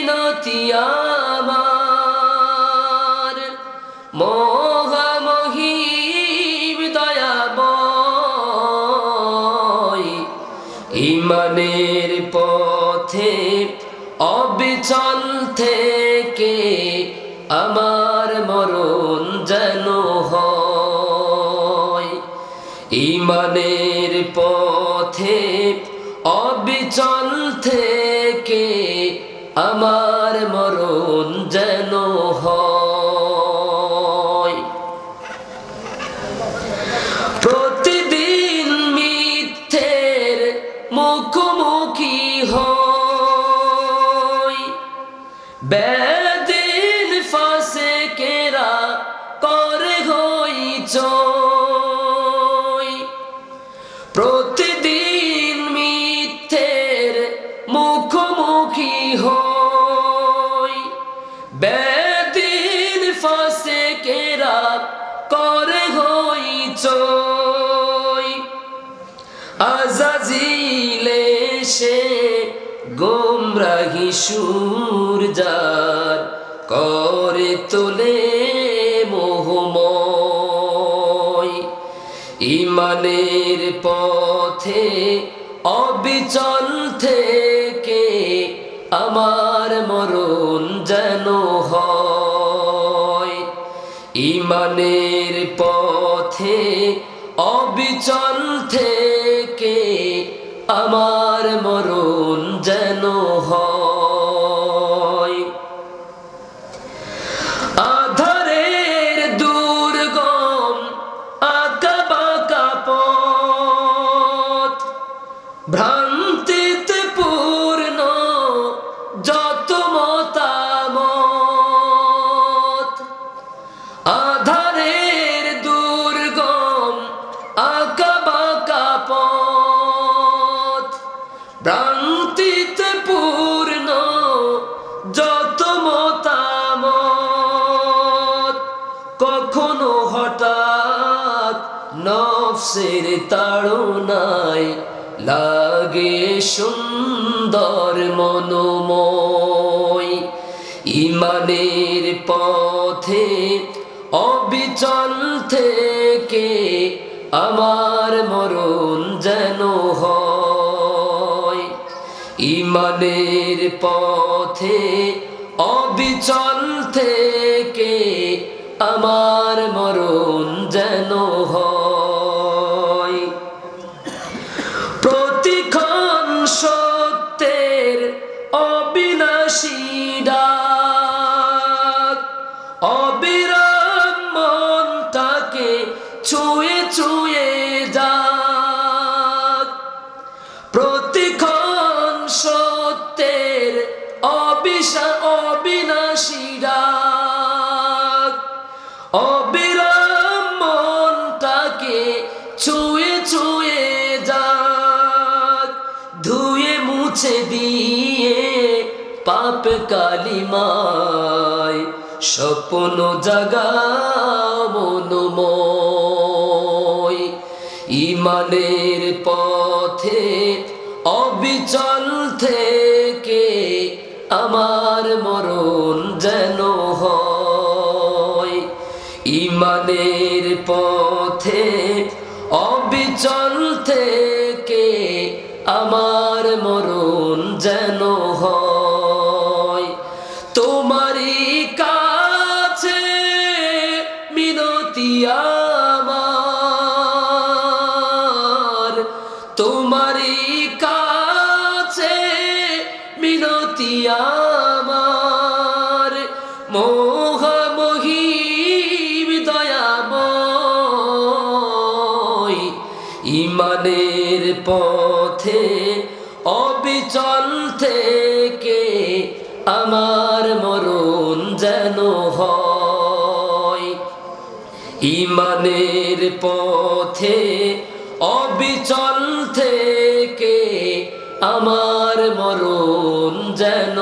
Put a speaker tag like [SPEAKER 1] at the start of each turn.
[SPEAKER 1] মিনতি আমার। মোহামহিম দয়াবয় ইমানের পথে অবিচল থেকে আমার মরণ যেন ইমানের পথে অবিচল থেকে আমার মরণ যেন হয়। প্রতিদিন মিথ্যের মুখোমুখি হই বেদিন ফাঁসে কেরা করে হই চই। আজাজিলে সে গোমরাহি সুর যার করে তোলে মোহময়। ইমানের পথে অবিচল থেকে আমার মরণ যেন হয়। ইমানের পথে, অবিচল থেকে আমার মরণ যেন হয়। আধারের দুর্গম ভ্রান্তিতে নফসের তাড়নায় লাগে সুন্দর মনোময়। ইমানের পথে অবিচল থেকে আমার মরণ যেন হয়। ইমানের পথে অবিচল থেকে আমার মরণ যেন হয়। অবিনাশী ডাক অবিরাম মনটাকে ছুঁয়ে ছুঁয়ে যাক। প্রতিক্ষণ সত্যের অবিশা অবিনাশী ডাক। অবিরাম মনটাকে ছুঁয়ে ছুঁয়ে যাক। ধুয়ে মুছে দিয়ে পাপ কালিমায় স্বপ্ন জাগা মনোময় ইমানের পথে অবিচল থেকে আমার মরণ যেন হয়। ইমানের পথে অবিচল থেকে আমার মরণ যেন হয়। মহিম দয়াময়। ইমানের পথে অবিচল থেকে আমার মরণ যেন হমানের ইমানের পথে অবিচল থেকে আমার মরণ যেন